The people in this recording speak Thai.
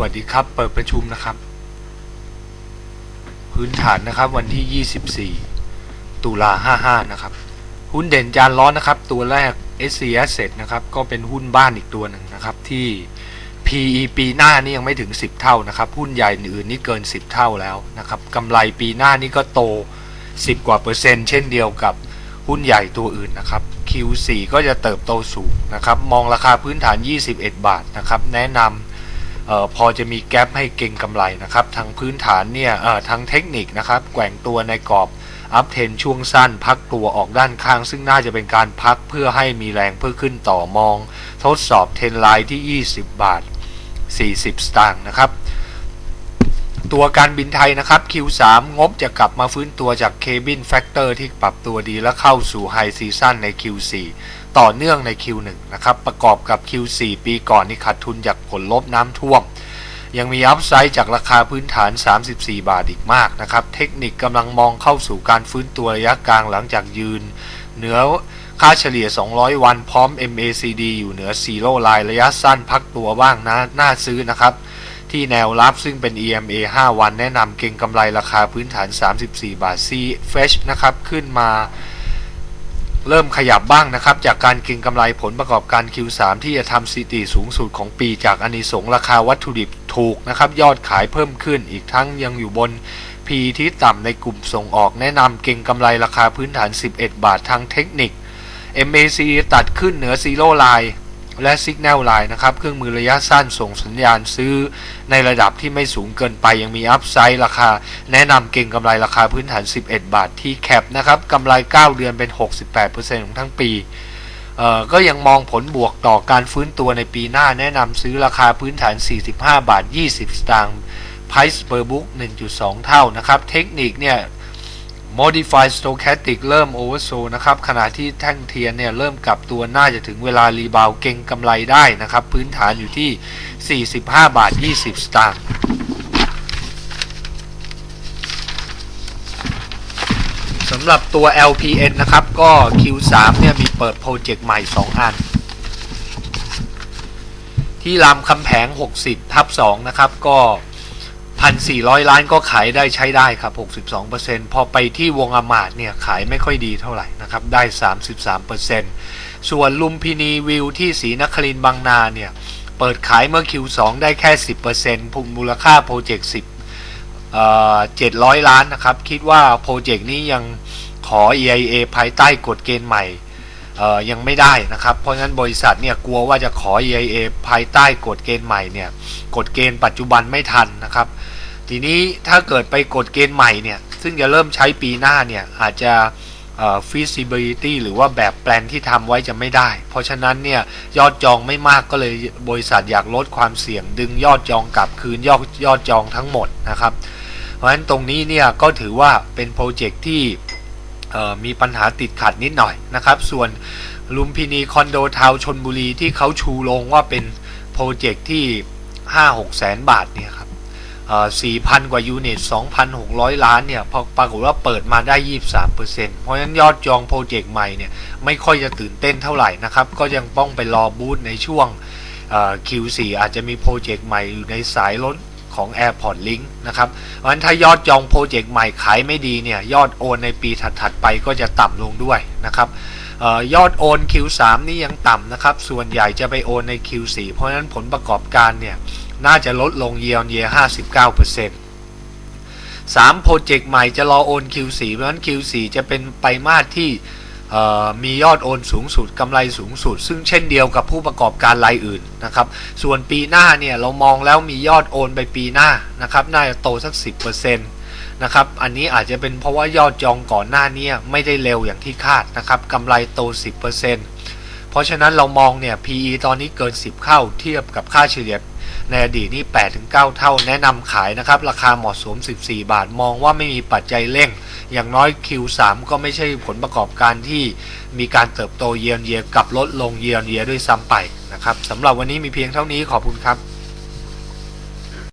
วัสดีครับ เปิดประชุมนะครับ พื้นฐานนะครับ วันที่ 24 ตุลา55 นะครับ หุ้นเด่นจานร้อนนะครับ ตัวแรก s c Asset นะครับ ก็เป็นหุ้นบ้านอีกตัวหนึ่งนะครับ ที่ PE ปีหน้านี่ยังไม่ถึง 10 เท่านะครับ หุ้นใหญ่อื่นนี่เกิน 10 เท่าแล้วนะครับกำไรปีหน้านี่ก็โต 10 กว่าเปอร์เซ็นต์เช่นเดียวกับหุ้นใหญ่ตัวอื่นนะครับ Q4 ก็จะเติบโตสูงนะครับ มองราคาพื้นฐาน 21 บาทนะครับ แนะนำ ออพอจะมีแกลบให้เก่งกำไรนะครับทั้งพื้นฐานเนี่ยทั้งเทคนิคนะครับแกว่งตัวในกรอบอัพเทนช่วงสั้นพักตัวออกด้านข้าง ซึ่งน่าจะเป็นการพักเพื่อให้มีแรงเพื่อขึ้นต่อมอง ทดสอบเทนไลน์ที่ 20 บาท 40 สตางค์นะครับ ตัวการบินไทยนะครับ Q3 งบจะกลับมาฟื้นตัวจาก Cabin Factor ที่ปรับตัวดีและเข้าสู่ไฮซีซั่นใน Q4 ต่อเนื่องใน Q1 นะครับ ประกอบกับ Q4 ปีก่อนนี่ขาดทุนจากผลลบน้ำท่วม ยังมีอัพไซด์จากราคาพื้นฐาน 34 บาทอีกมากนะครับ เทคนิคกำลังมองเข้าสู่การฟื้นตัวระยะกลางหลังจากยืนเหนือค่าเฉลี่ย 200 วันพร้อม MACD อยู่เหนือซีโร่ไลน์ระยะสั้นพักตัวบ้างนะน่าซื้อนะครับ ที่แนวรับซึ่งเป็น EMA 5 วันแนะนำเก็งกำไรราคาพื้นฐาน 34 บาท C Fresh นะครับขึ้นมาเริ่มขยับบ้างนะครับ จากการเก็งกำไรผลประกอบการ Q3 ที่จะทำสถิติสูงสุดของปีจากอนิสงราคาวัตถุดิบถูกนะครับ ยอดขายเพิ่มขึ้นอีกทั้งยังอยู่บน P ที่ต่ำในกลุ่มส่งออกแนะนำเก็งกำไรราคาพื้นฐาน 11 บาททางเทคนิค MAC ตัดขึ้นเหนือซีโร่ไลน์ และ Signal Line นะครับ เครื่องมือระยะสั้นส่งสัญญาณซื้อในระดับที่ไม่สูงเกินไปยังมีอัพไซด์ราคา แนะนำเก่งกำไรราคาพื้นฐาน 11 บาทที่แคปนะครับกำไร 9 เดือนเป็น 68%ของทั้งปีก็ยังมองผลบวกต่อการฟื้นตัวในปีหน้าแนะนำซื้อราคาพื้นฐาน 45 บาท 20 สตางค์ Price per book 1.2 เท่านะครับ เทคนิคเนี่ย Modify Stochastic เริ่ม Oversold นะครับ ขณะที่แท่งเทียนเนี่ย เริ่มกลับตัวน่าจะถึงเวลารีบาวเก่งกำไรได้นะครับ พื้นฐานอยู่ที่ 45 บาท 20 สตางค์สำหรับตัว LPN นะครับ ก็ Q3 เนี่ย มีเปิดโปรเจกต์ใหม่ 2 อัน ที่รามคำแผง60 ทับ 2 นะครับ ก็ 1,400 ล้านก็ขายได้ใช้ได้ครับ 62%พอไปที่วงอมาตเนี่ยขายไม่ค่อยดีเท่าไหร่นะครับ ได้ 33%ส่วนลุมพินีวิวที่สีนครินบางนาเนี่ย เปิดขายเมื่อ Q2 ได้แค่ 10%พุ่มูลค่าโปรเจกต์10เอ่อ700 ล้านนะครับ คิดว่าโปรเจกต์นี้ยังขอ EIA ภายใต้กฎเกณฑ์ใหม่ ยังไม่ได้นะครับ เพราะฉะนั้นบริษัทเนี่ยกลัวว่าจะขอ EIA ภายใต้กฎเกณฑ์ใหม่เนี่ยกฎเกณฑ์ปัจจุบันไม่ทันนะครับ ทีนี้ถ้าเกิดไปกฎเกณฑ์ใหม่เนี่ยซึ่งจะเริ่มใช้ปีหน้าเนี่ยอาจจะ feasibility หรือว่าแบบแปลนที่ทำไว้จะไม่ได้ เพราะฉะนั้นเนี่ยยอดจองไม่มากก็เลยบริษัทอยากลดความเสี่ยงดึงยอดจองกลับคืนยอดยอดจองทั้งหมดนะครับ เพราะฉะนั้นตรงนี้เนี่ยก็ถือว่าเป็นโปรเจกต์ที่ มีปัญหาติดขัดนิดหน่อยนะครับ ส่วนลุมพินีคอนโดทาวน์ชนบุรีที่เขาชูลงว่าเป็นโปรเจกต์ที่ 5-6 แสนบาทเนี่ยครับ4,000 กว่ายูนิต 2,600 ล้านเนี่ยพอปรากฏว่าเปิดมาได้ 23%เพราะฉะนั้นยอดจองโปรเจกต์ใหม่เนี่ยไม่ค่อยจะตื่นเต้นเท่าไหร่นะครับ ก็ยังต้องไปรอบูธในช่วง Q4 อาจจะมีโปรเจกต์ใหม่อยู่ในสายรถ ของ Airport Link นะครับเพราะฉะนั้นถ้ายอดจองโปรเจกต์ใหม่ขายไม่ดีเนี่ยยอดโอนในปีถัดๆไปก็จะต่ำลงด้วยนะครับออยอดโอน Q3 นี่ยังต่ำนะครับ ส่วนใหญ่จะไปโอนใน Q4 เพราะฉะนั้นผลประกอบการเนี่ยน่าจะลดลงเยียร์เยีย59% 3โปรเจกต์ใหม่จะรอโอน Q4 เพราะฉะนั้น Q4 จะเป็นไตรมาสที่ มียอดโอนสูงสุดกำไรสูงสุด ซึ่งเช่นเดียวกับผู้ประกอบการรายอื่นนะครับ ส่วนปีหน้าเนี่ยเรามองแล้วมียอดโอนไปปีหน้านะครับน่าจะโตสัก 10%นะครับ อันนี้อาจจะเป็นเพราะว่ายอดจองก่อนหน้านี้ไม่ได้เร็วอย่างที่คาดนะครับกำไรโต 10% เพราะฉะนั้นเรามองเนี่ย PE ตอนนี้เกิน 10เข้าเทียบกับค่าเฉลี่ยในอดีตนี่8-9 เท่า แนะนำขายนะครับ ราคาเหมาะสม 14 บาท มองว่าไม่มีปัจจัยเร่ง อย่างน้อย Q3 ก็ไม่ใช่ผลประกอบการที่มีการเติบโตเยียนเยียกับลดลงเยียนเยียด้วยซ้ำไปนะครับสำหรับวันนี้มีเพียงเท่านี้ขอบคุณครับ